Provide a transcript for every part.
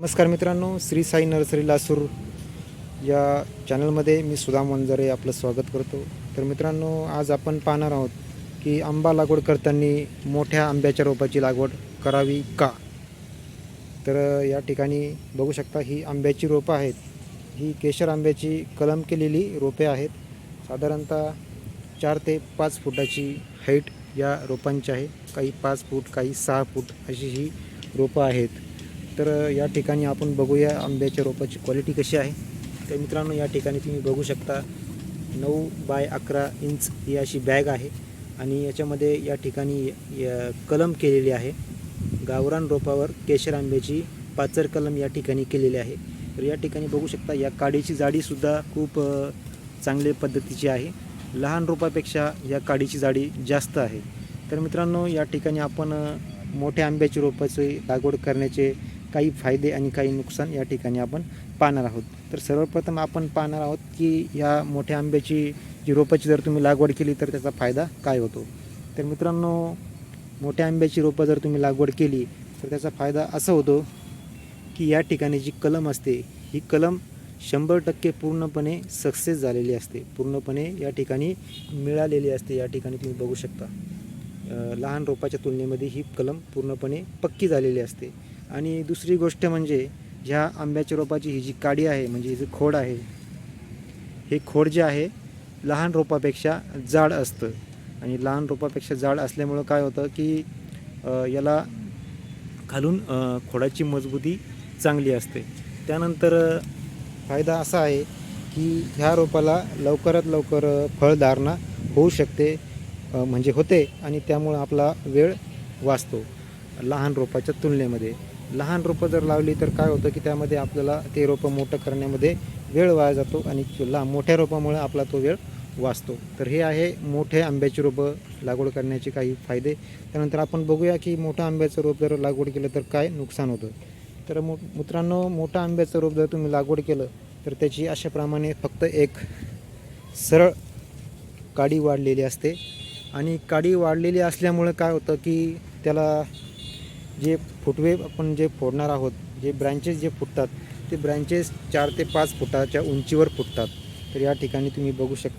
नमस्कार मित्रांनो श्री साई नर्सरी लासूर या चॅनलमध्ये मी सुदाम वंजारे आपलं स्वागत करतो. तर मित्रांनो आज आपण पाहणार आहोत की आंबा लागवड करताना मोठ्या आंब्याच्या रोपाची लागवड करावी का? तर या ठिकाणी बघू शकता ही आंब्याची रोपं आहेत. ही केशर आंब्याची कलम केलेली रोपे आहेत. साधारणतः चार ते पाच फुटाची हाईट या रोपांची आहे. काही पाच फूट काही सहा फूट अशी ही रोपं आहेत. तर या ठिकाणी आपण बघूया आंब्याच्या रोपाची क्वालिटी कशी आहे. तर मित्रांनो या ठिकाणी तुम्ही बघू शकता नऊ बाय अकरा इंच ही अशी बॅग आहे. आणि याच्यामध्ये या ठिकाणी या कलम केलेली आहे. गावरान रोपावर केशर आंब्याची पाचर कलम या ठिकाणी केलेली आहे. तर या ठिकाणी बघू शकता या काडीची जाडीसुद्धा खूप चांगल्या पद्धतीची आहे. लहान रोपापेक्षा या काडीची जाडी जास्त आहे. तर मित्रांनो या ठिकाणी आपण मोठ्या आंब्याची रोपाची लागवड करण्याचे काही फायदे आणि काही नुकसान या ठिकाणी आपण पाहणार आहोत. तर सर्वप्रथम आपण पाहणार आहोत की या मोठ्या आंब्याची जी रोपाची जर तुम्ही लागवड केली तर त्याचा फायदा काय होतो? तर मित्रांनो मोठ्या आंब्याची रोपं जर तुम्ही लागवड केली तर त्याचा फायदा असा होतो की या ठिकाणी जी कलम असते ही कलम शंभर टक्के पूर्णपणे सक्सेस झालेली असते. पूर्णपणे या ठिकाणी मिळालेली असते. या ठिकाणी तुम्ही बघू शकता. लहान रोपाच्या तुलनेमध्ये ही कलम पूर्णपणे पक्की झालेली असते. आणि दुसरी गोष्ट म्हणजे ह्या आंब्याच्या रोपाची ही जी काडी आहे म्हणजे जे खोड आहे हे खोड जे आहे लहान रोपापेक्षा जाड असतं. आणि लहान रोपापेक्षा जाड असल्यामुळं काय होतं की याला खालून खोडाची मजबूती चांगली असते. त्यानंतर फायदा असा आहे की ह्या रोपाला लवकरात लवकर फळधारणा होऊ शकते म्हणजे होते आणि त्यामुळं आपला वेळ वाचतो लहान रोपाच्या तुलनेमध्ये. लहान रोपं जर लावली तर काय होतं की त्यामध्ये आपल्याला ते रोपं मोठं करण्यामध्ये वेळ वाया जातो आणि ला मोठ्या रोपामुळे आपला तो वेळ वाचतो. तर हे आहे मोठे आंब्याची रोपं लागवड करण्याचे काही फायदे. त्यानंतर आपण बघूया की मोठं आंब्याचं रोप जर लागवड केलं तर काय नुकसान होतं. तर मो मित्रांनो मोठं आंब्याचं रोप जर तुम्ही लागवड केलं तर त्याची अशाप्रमाणे फक्त एक सरळ काडी वाढलेली असते. आणि काडी वाढलेली असल्यामुळं काय होतं की त्याला जे फुटवे आपण जे फोडणार आहोत जे ब्रँचेस जे फुटतात ते ब्रँचेस चार ते पाच फुटाच्या उंचीवर फुटतात. तर या ठिकाणी तुम्ही बघू शक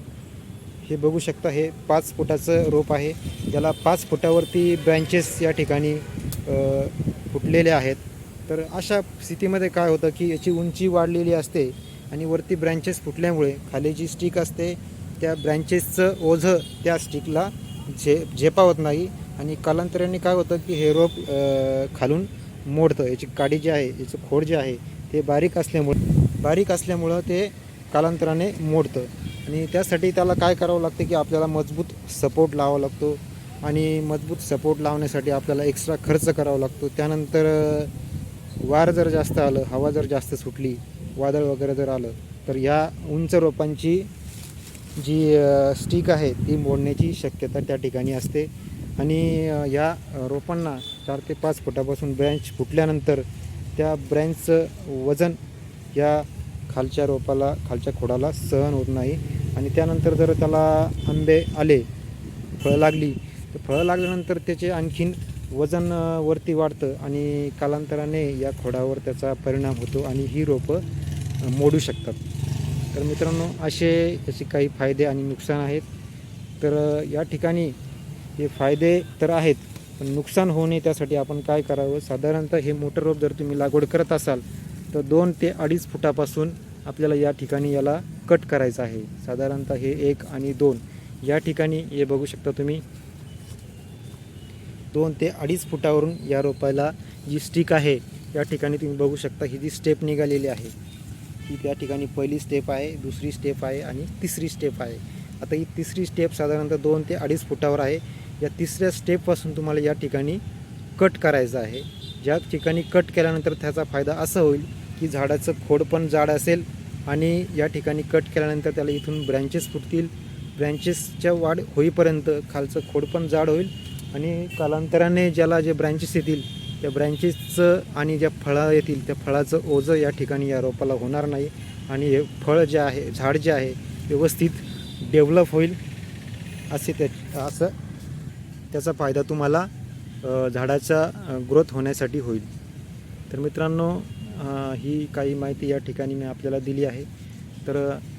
हे बघू शकता हे पाच फुटाचं रोप आहे. ज्याला पाच फुटावरती ब्रँचेस या ठिकाणी फुटलेले आहेत. तर अशा स्थितीमध्ये काय होतं की याची उंची वाढलेली असते आणि वरती ब्रँचेस फुटल्यामुळे खाली जी स्टिक असते. त्या ब्रँचेसचं ओझं त्या स्टिकला झे झेपावत नाही. आणि कालांतराने काय होतं की हे रोप खालून मोडतं. याची काडी जी आहे याचं खोड जे आहे ते बारीक असल्यामुळे बारीक असल्यामुळं ते कालांतराने मोडतं. आणि त्यासाठी त्याला काय करावं लागतं की आपल्याला मजबूत सपोर्ट लावावा लागतो. आणि मजबूत सपोर्ट लावण्यासाठी आपल्याला एक्स्ट्रा खर्च करावा लागतो. त्यानंतर वार जर जास्त आलं हवा जर जास्त सुटली वादळ वगैरे जर आलं तर ह्या उंच रोपांची जी स्टिक आहे ती मोडण्याची शक्यता त्या ठिकाणी असते. आणि या रोपांना चार ते पाच फुटापासून ब्रँच फुटल्यानंतर त्या ब्रँचचं वजन या खालच्या रोपाला खालच्या खोडाला सहन होत नाही. आणि त्यानंतर जर त्याला आंबे आले फळं लागली तर फळं लागल्यानंतर त्याचे आणखीन वजन वरती वाढतं आणि कालांतराने या खोडावर त्याचा परिणाम होतो आणि ही रोपं मोडू शकतात. तर मित्रांनो असे याचे काही फायदे आणि नुकसान आहेत. तर या ठिकाणी हे फायदे तर आहेत पण नुकसान होऊ नये त्यासाठी आपण काय करावं? साधारणतः हे मोटर रोप जर तुम्ही लागवड करत असाल तर दोन ते अडीच फुटापासून आपल्याला या ठिकाणी याला कट करायचं आहे. साधारणतः हे एक आणि दोन. या ठिकाणी हे बघू शकता तुम्ही. दोन ते अडीच फुटावरून या रोपाला जी स्टिक आहे या ठिकाणी तुम्ही बघू शकता ही जी स्टेप निघालेली आहे. ही त्या ठिकाणी पहिली स्टेप आहे दुसरी स्टेप आहे आणि तिसरी स्टेप आहे. आता ही तिसरी स्टेप साधारणतः दोन ते अडीच फुटावर आहे. या तिसऱ्या स्टेपपासून तुम्हाला या ठिकाणी कट करायचं आहे. ज्या ठिकाणी कट केल्यानंतर त्याचा फायदा असा होईल की झाडाचं खोड पण जाड असेल आणि या ठिकाणी कट केल्यानंतर त्याला इथून ब्रँचेस फुटतील. ब्रँचेसच्या वाढ होईपर्यंत खालचं खोड पण जाड होईल आणि कालांतराने ज्याला जे ब्रँचेस येतील त्या ब्रँचेसचं आणि ज्या फळं येतील त्या फळाचं ओझं या ठिकाणी या रोपाला होणार नाही आणि हे फळ जे आहे झाड जे आहे व्यवस्थित डेव्हलप होईल असे त्या असं त्याचा फायदा तुम्हाला झाडाचा ग्रोथ होण्यासाठी होईल. तर मित्रांनो ही काही माहिती या ठिकाणी मी आपल्याला दिली आहे. तर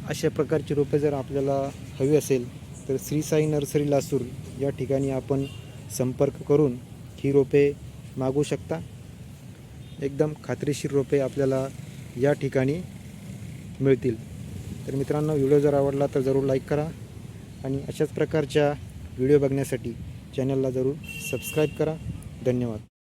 अशा प्रकारची रोपे जर आपल्याला हवी असेल तर श्री साई नर्सरी लासूर या ठिकाणी आपण संपर्क करून ही रोपे मागू शकता. एकदम खात्रीशीर रोपे आपल्याला या ठिकाणी मिळतील. तर मित्रांनो व्हिडिओ जर आवडला तर जरूर लाईक करा आणि अशाच प्रकारच्या व्हिडिओ बघण्यासाठी चॅनलला जरूर सबस्क्राईब करा. धन्यवाद.